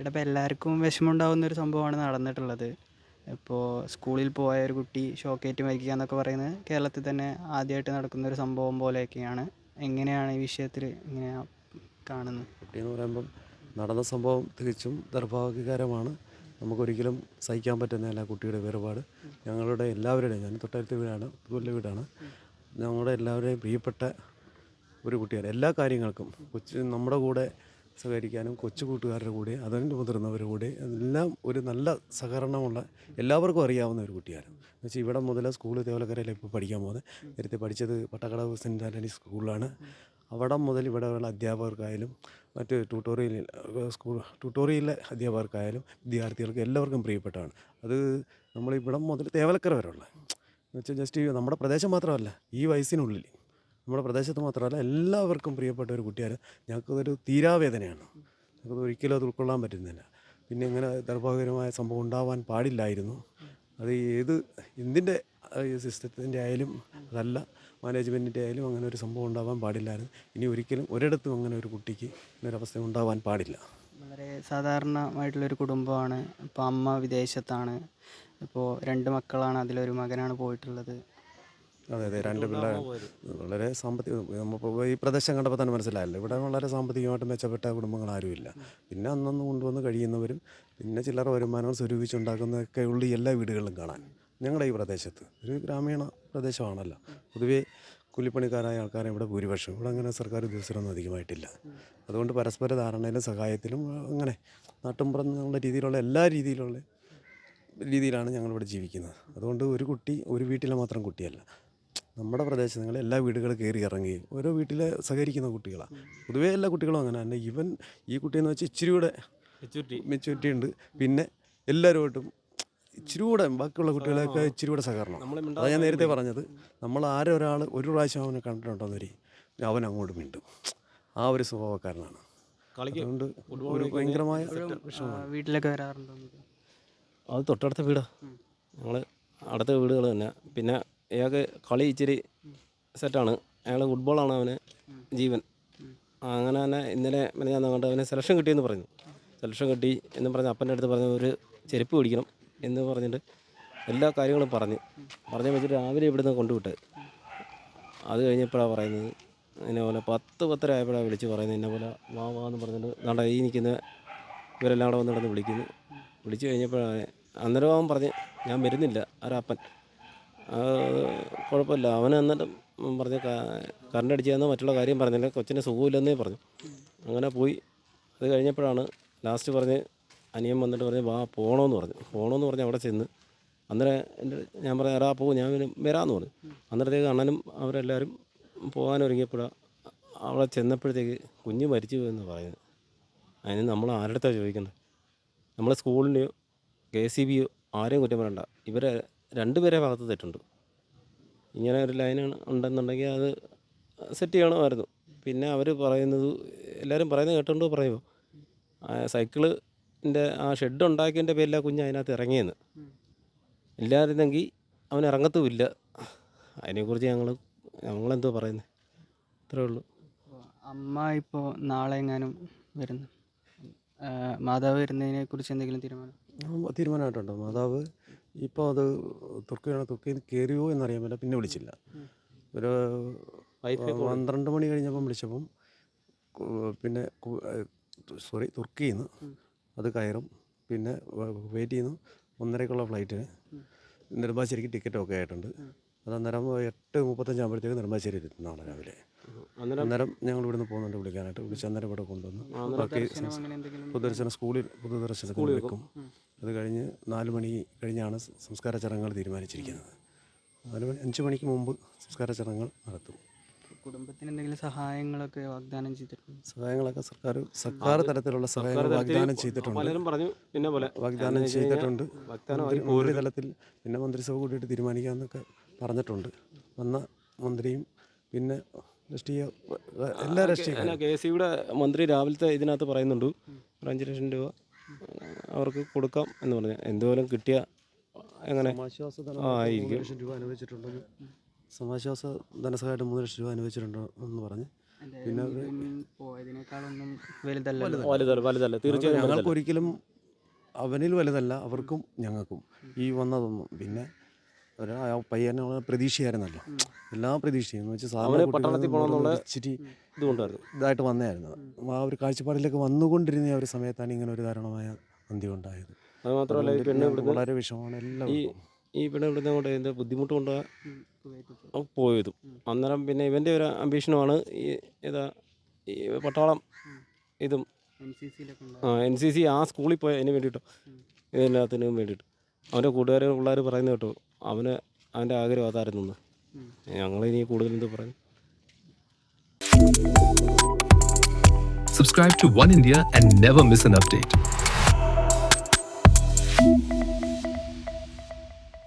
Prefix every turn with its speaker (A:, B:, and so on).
A: ഇവിടെ ഇപ്പോൾ എല്ലാവർക്കും വിഷമമുണ്ടാകുന്ന ഒരു സംഭവമാണ് നടന്നിട്ടുള്ളത്. ഇപ്പോൾ സ്കൂളിൽ പോയ ഒരു കുട്ടി ഷോക്കേറ്റ് മരിക്കുക എന്നൊക്കെ പറയുന്നത് കേരളത്തിൽ തന്നെ ആദ്യമായിട്ട് നടക്കുന്ന ഒരു സംഭവം പോലെയൊക്കെയാണ്. എങ്ങനെയാണ് ഈ വിഷയത്തിൽ ഇങ്ങനെയാണ് കാണുന്നത്?
B: കുട്ടി എന്ന് പറയുമ്പം നടന്ന സംഭവം തികച്ചും ദർഭാഗ്യകരമാണ്. നമുക്കൊരിക്കലും സഹിക്കാൻ പറ്റുന്നതല്ല കുട്ടിയുടെ വേർപാട്. ഞങ്ങളുടെ എല്ലാവരുടെയും ഞാൻ തൊട്ടടുത്ത വീടാണ് തുല്യ വീടാണ്. ഞങ്ങളുടെ എല്ലാവരുടെയും പ്രിയപ്പെട്ട ഒരു കുട്ടിയാണ്. എല്ലാ കാര്യങ്ങൾക്കും കൊച്ചു നമ്മുടെ കൂടെ സഹകരിക്കാനും കൊച്ചു കൂട്ടുകാരുടെ കൂടെ അതിന്റെ മുതിർന്നവരുടെ കൂടെ എല്ലാം ഒരു നല്ല സഹകരണമുള്ള എല്ലാവർക്കും അറിയാവുന്ന ഒരു കുട്ടിയായിരുന്നു. എന്ന് വെച്ചാൽ ഇവിടെ മുതൽ സ്കൂൾ തേവലക്കരയിൽ ഇപ്പോൾ പഠിക്കാൻ പോകുന്നത് നേരത്തെ പഠിച്ചത് പട്ടക്കടവ് സെന്റ് ആന്റണി സ്കൂളിലാണ് അവിടെ മുതൽ ഇവിടെയുള്ള അധ്യാപകർക്കായാലും മറ്റ് ട്യൂട്ടോറിയൽ സ്കൂൾ ട്യൂട്ടോറിയലിലെ അധ്യാപകർക്കായാലും വിദ്യാർത്ഥികൾക്ക് എല്ലാവർക്കും പ്രിയപ്പെട്ടതാണ്. അത് നമ്മൾ മുതൽ തേവലക്കര വരെയുള്ള എന്ന് വെച്ചാൽ ജസ്റ്റ് നമ്മുടെ പ്രദേശം മാത്രമല്ല ഈ വയസ്സിനുള്ളിൽ നമ്മുടെ പ്രദേശത്ത് മാത്രമല്ല എല്ലാവർക്കും പ്രിയപ്പെട്ട ഒരു കുട്ടിയാണ്. ഞങ്ങൾക്കതൊരു തീരാവേദനയാണ്. ഞങ്ങൾക്കത് ഒരിക്കലും അത് ഉൾക്കൊള്ളാൻ പറ്റുന്നില്ല. പിന്നെ ഇങ്ങനെ ദൗർഭാഗ്യകരമായ സംഭവം ഉണ്ടാവാൻ പാടില്ലായിരുന്നു. അത് ഏത് എന്തിന്റെ സിസ്റ്റത്തിന്റെ ആയാലും അതല്ല മാനേജ്മെന്റിന്റെ ആയാലും അങ്ങനെ ഒരു സംഭവം ഉണ്ടാവാൻ പാടില്ലായിരുന്നു. ഇനി ഒരിക്കലും ഒരിടത്തും അങ്ങനെ ഒരു കുട്ടിക്ക് ഇങ്ങനൊരവസ്ഥ ഉണ്ടാവാൻ പാടില്ല.
A: വളരെ സാധാരണമായിട്ടുള്ളൊരു കുടുംബമാണ്. ഇപ്പോൾ അമ്മ വിദേശത്താണ്. ഇപ്പോൾ രണ്ട് മക്കളാണ് അതിലൊരു മകനാണ് പോയിട്ടുള്ളത്.
B: അതെ അതെ. രണ്ട് പിള്ളേർ വളരെ സാമ്പത്തിക നമ്മളിപ്പോൾ ഈ പ്രദേശം കണ്ടപ്പോൾ തന്നെ മനസ്സിലായല്ലോ. ഇവിടെ വളരെ സാമ്പത്തികമായിട്ട് മെച്ചപ്പെട്ട കുടുംബങ്ങൾ ആരുമില്ല. പിന്നെ അന്നന്ന് കൊണ്ടുവന്ന് കഴിയുന്നവരും പിന്നെ ചിലർ വരുമാനങ്ങൾ സ്വരൂപിച്ചുണ്ടാക്കുന്നതൊക്കെ ഉള്ള എല്ലാ വീടുകളിലും കാണാൻ. ഞങ്ങളുടെ ഈ പ്രദേശത്ത് ഒരു ഗ്രാമീണ പ്രദേശമാണല്ലോ. പൊതുവേ കൂലിപ്പണിക്കാരായ ആൾക്കാരെ ഇവിടെ ഭൂരിപക്ഷം. ഇവിടെ അങ്ങനെ സർക്കാർ ഉദ്യോഗസ്ഥരൊന്നും അധികമായിട്ടില്ല. അതുകൊണ്ട് പരസ്പര ധാരണയിലും സഹായത്തിലും അങ്ങനെ നാട്ടുംപുറം എന്നുള്ള രീതിയിലുള്ള എല്ലാ രീതിയിലുള്ള രീതിയിലാണ് ഞങ്ങളിവിടെ ജീവിക്കുന്നത്. അതുകൊണ്ട് ഒരു കുട്ടി ഒരു വീട്ടിലെ മാത്രം കുട്ടിയല്ല. നമ്മുടെ പ്രദേശങ്ങളിൽ എല്ലാ വീടുകളും കയറി ഇറങ്ങി ഓരോ വീട്ടിലെ സഹകരിക്കുന്ന കുട്ടികളാണ് പൊതുവേ എല്ലാ കുട്ടികളും അങ്ങനെ തന്നെ. ഇവൻ ഈ കുട്ടിയെന്ന് വെച്ചാൽ ഇച്ചിരി കൂടെ മെച്യൂരിറ്റി ഉണ്ട്. പിന്നെ എല്ലാവരുമായിട്ടും ഇച്ചിരി കൂടെ ബാക്കിയുള്ള കുട്ടികളെയൊക്കെ ഇച്ചിരി കൂടെ സഹകരണം. അതാണ് ഞാൻ നേരത്തെ പറഞ്ഞത്. നമ്മൾ ആരെ ഒരാൾ ഒരു പ്രാവശ്യം അവനെ കണ്ടിട്ടുണ്ടോന്ന് വരി അവൻ അങ്ങോട്ട് മിണ്ടും. ആ ഒരു സ്വഭാവക്കാരനാണ്. അതുകൊണ്ട് ഒരു ഭയങ്കരമായ
A: വീട്ടിലൊക്കെ വരാറുണ്ടോ?
C: അത് തൊട്ടടുത്ത വീടാണ് ഞങ്ങൾ അടുത്ത വീടുകൾ തന്നെ പിന്നെ അയാൾക്ക് കളി ഇച്ചിരി സെറ്റാണ്. അയാൾ ഫുട്ബോളാണ് അവന് ജീവൻ. അങ്ങനെ തന്നെ ഇന്നലെ ഞാൻ കണ്ട് അവന് സെലക്ഷൻ കിട്ടിയെന്ന് പറഞ്ഞു. സെലക്ഷൻ കിട്ടി എന്ന് പറഞ്ഞ് അപ്പന്റെ അടുത്ത് പറഞ്ഞു ഒരു ചെരുപ്പ് പിടിക്കണം എന്ന് പറഞ്ഞിട്ട് എല്ലാ കാര്യങ്ങളും പറഞ്ഞ്. പറഞ്ഞു വെച്ചിട്ട് രാവിലെ ഇവിടുന്ന് കൊണ്ടുവിട്ട്. അത് കഴിഞ്ഞപ്പോഴാണ് പറയുന്നത് പോലെ പത്ത് പത്തര ആയപ്പോഴാണ് വിളിച്ച് പറയുന്നത് ഇന്ന പോലെ വാ വാ എന്ന് പറഞ്ഞിട്ട് ദാണ്ട ഈ നിൽക്കുന്ന ഇവരെല്ലാം കൂടെ വന്നിടന്ന് വിളിക്കുന്നു. വിളിച്ചു കഴിഞ്ഞപ്പോഴാണ് അന്നേരം അവൻ പറഞ്ഞ് ഞാൻ വരുന്നില്ല ഒരപ്പൻ കുഴപ്പമില്ല. അവൻ എന്നിട്ടും പറഞ്ഞ് കറണ്ട് അടിച്ചതെന്ന് മറ്റുള്ള കാര്യം പറഞ്ഞില്ല. കൊച്ചിന് സുഖമില്ലെന്നേ പറഞ്ഞു. അങ്ങനെ പോയി. അത് കഴിഞ്ഞപ്പോഴാണ് ലാസ്റ്റ് പറഞ്ഞ് അനിയൻ വന്നിട്ട് പറഞ്ഞ് വാ പോകണമെന്ന് പറഞ്ഞു. പോകണമെന്ന് പറഞ്ഞ് അവിടെ ചെന്ന് അന്നേരം എന്റെ ഞാൻ പറഞ്ഞു എടാ പോകും ഞാൻ വരും- വരാമെന്ന് പറഞ്ഞു. അന്നേരത്തേക്ക് അണ്ണനും അവരെല്ലാവരും പോകാൻ ഒരുങ്ങിയപ്പോഴാണ് അവിടെ ചെന്നപ്പോഴത്തേക്ക് കുഞ്ഞ് മരിച്ചു പോയെന്ന് പറയുന്നത്. അതിന് നമ്മൾ ആരുടെ അടുത്താണ് ചോദിക്കേണ്ടത് നമ്മളെ സ്കൂളിന്റെയോ കെ സി ബിയോ ആരെയും കുറ്റം പറയണ്ട. ഇവരെ രണ്ടുപേരെ ഭാഗത്ത് തെറ്റുണ്ട്. ഇങ്ങനെ ഒരു ലൈൻ ഉണ്ടെന്നുണ്ടെങ്കിൽ അത് സെറ്റ് ചെയ്യണമായിരുന്നു. പിന്നെ അവർ പറയുന്നത് എല്ലാവരും പറയുന്നത് കേട്ടോണ്ട് പറയുമോ സൈക്കിളിന്റെ ആ ഷെഡ് ഉണ്ടാക്കിയതിന്റെ പേരിലാണ് കുഞ്ഞ് അതിനകത്ത് ഇറങ്ങിയെന്ന്. ഇല്ലായിരുന്നെങ്കിൽ അവൻ ഇറങ്ങത്തുമില്ല. അതിനെക്കുറിച്ച് ഞങ്ങൾ ഞങ്ങളെന്തോ പറയുന്നത് ഇത്രേ ഉള്ളൂ.
A: അമ്മ ഇപ്പോൾ നാളെ എങ്ങാനും വരുന്നു? ആ, മാതാവ് വരുന്നതിനെ കുറിച്ച് എന്തെങ്കിലും തീരുമാനം?
B: ആ, തീരുമാനമായിട്ടുണ്ടോ. മാതാവ് ഇപ്പോൾ അത് തുർക്കിയാണ് തുർക്കിയിൽ കയറിയോ എന്നറിയാൻ പറ്റില്ല. പിന്നെ വിളിച്ചില്ല. ഒരു പന്ത്രണ്ട് മണി കഴിഞ്ഞപ്പം വിളിച്ചപ്പം പിന്നെ സോറി തുർക്കിയിൽ നിന്ന് അത് കയറും. പിന്നെ വെയിറ്റ് ചെയ്യുന്നു ഒന്നരക്കുള്ള ഫ്ലൈറ്റിന് നെടുമ്പാശ്ശേരിക്ക് ടിക്കറ്റൊക്കെ ആയിട്ടുണ്ട്. അത് അന്നേരം എട്ട് മുപ്പത്തഞ്ചാകുമ്പോഴത്തേക്ക് നെടുമ്പാശ്ശേരി എത്തുന്നതാണ് രാവിലെ.
C: അന്നേരം
B: ഞങ്ങൾ ഇവിടുന്ന് പോകുന്നുണ്ട് വിളിക്കാനായിട്ട്. വിളിച്ച് അന്നേരം ഇവിടെ കൊണ്ടുവന്ന് ബാക്കി പൊതുദർശന സ്കൂളിൽ പൊതുദർശനത്തിന് വെക്കും. അത് കഴിഞ്ഞ് നാല് മണി കഴിഞ്ഞാണ് സംസ്കാര ചടങ്ങുകൾ തീരുമാനിച്ചിരിക്കുന്നത്. നാല് മണി അഞ്ച് മണിക്ക് മുമ്പ് സംസ്കാര ചടങ്ങുകൾ നടത്തും.
A: കുടുംബത്തിന് എന്തെങ്കിലും സഹായങ്ങളൊക്കെ വാഗ്ദാനം ചെയ്തിട്ടുണ്ട്?
B: സഹായങ്ങളൊക്കെ സർക്കാർ സർക്കാർ തലത്തിലുള്ള സഹായങ്ങൾ വാഗ്ദാനം ചെയ്തിട്ടുണ്ട്.
C: പലരും പറഞ്ഞു പിന്നെ പോലെ.
B: വാഗ്ദാനം ചെയ്തിട്ടുണ്ട്. ഒരു തലത്തിൽ പിന്നെ മന്ത്രിസഭ കൂടിയിട്ട് തീരുമാനിക്കാമെന്നൊക്കെ പറഞ്ഞിട്ടുണ്ട്. വന്ന മന്ത്രിയും പിന്നെ രാഷ്ട്രീയ എല്ലാ രാഷ്ട്രീയ
C: കെ എസ് സിയുടെ മന്ത്രി രാവിലത്തെ ഇതിനകത്ത് പറയുന്നുണ്ട്. ഒരു അഞ്ച് ലക്ഷം രൂപ അവർക്ക് കൊടുക്കാം എന്ന് പറഞ്ഞു. എന്തുപോലും കിട്ടിയ എങ്ങനെ?
B: ലക്ഷം രൂപ അനുവദിച്ചിട്ടുണ്ടെന്ന് സമാശ്വാസ ധനസഹായമായിട്ട് മൂന്ന് ലക്ഷം രൂപ അനുവദിച്ചിട്ടുണ്ടോ എന്ന് പറഞ്ഞ്. പിന്നെ
A: പോയതിനേക്കാളൊന്നും വലുതല്ല.
C: വലുതല്ല വലുതല്ല. തീർച്ചയായും
B: ഞങ്ങൾക്ക്. ഒരിക്കലും അവനിൽ വലുതല്ല അവർക്കും ഞങ്ങൾക്കും. ഈ വന്നതൊന്നും. പിന്നെ ഒരു ആ പയ്യനുള്ള പ്രതീക്ഷയായിരുന്നല്ലോ. എല്ലാ പ്രതീക്ഷയും എന്ന് വെച്ചാൽ സാധാരണ
C: അവന് പട്ടണത്തിൽ പോകണമെന്നുള്ള
B: ഇച്ചിരി
C: ഇതുകൊണ്ടായിരുന്നു.
B: ഇതായിട്ട് വന്നായിരുന്നു ആ ഒരു കാഴ്ചപ്പാടിലേക്ക് വന്നുകൊണ്ടിരുന്ന ആ ഒരു സമയത്താണ് ഇങ്ങനെ ഒരു ദാരുണമായ അന്ത്യം ഉണ്ടായത്.
C: അത് മാത്രമല്ല ഈ പെണ്ണ് ഇവിടുന്ന്
B: വളരെ വിഷമമാണ്
C: ഈ
B: എല്ലാവർക്കും
C: ഈ പെണ്ണ് ഇവിടുന്ന് കൊണ്ട് ഇതിന്റെ ബുദ്ധിമുട്ട് കൊണ്ട് അവൻ പോയതും. അന്നേരം പിന്നെ ഇവന്റെ ഒരു അംബീഷനുമാണ് ഈ ഇതാ ഈ പട്ടാളം ഇതും.
A: എൻ സി സിയിലൊക്കെ
C: ആ എൻ സി സി ആ സ്കൂളിൽ പോയ അതിന് വേണ്ടിയിട്ടോ ഇതിനകത്തിനും വേണ്ടിയിട്ട്. അവന്റെ കൂട്ടുകാർ പിള്ളേർ പറയുന്നത് കേട്ടു. അവന് അവന്റെ ആഗ്രഹം അതായിരുന്നു ഞങ്ങളിനി കൂടുതൽ എന്ത് പറയും?
D: Subscribe to One India and never miss an update.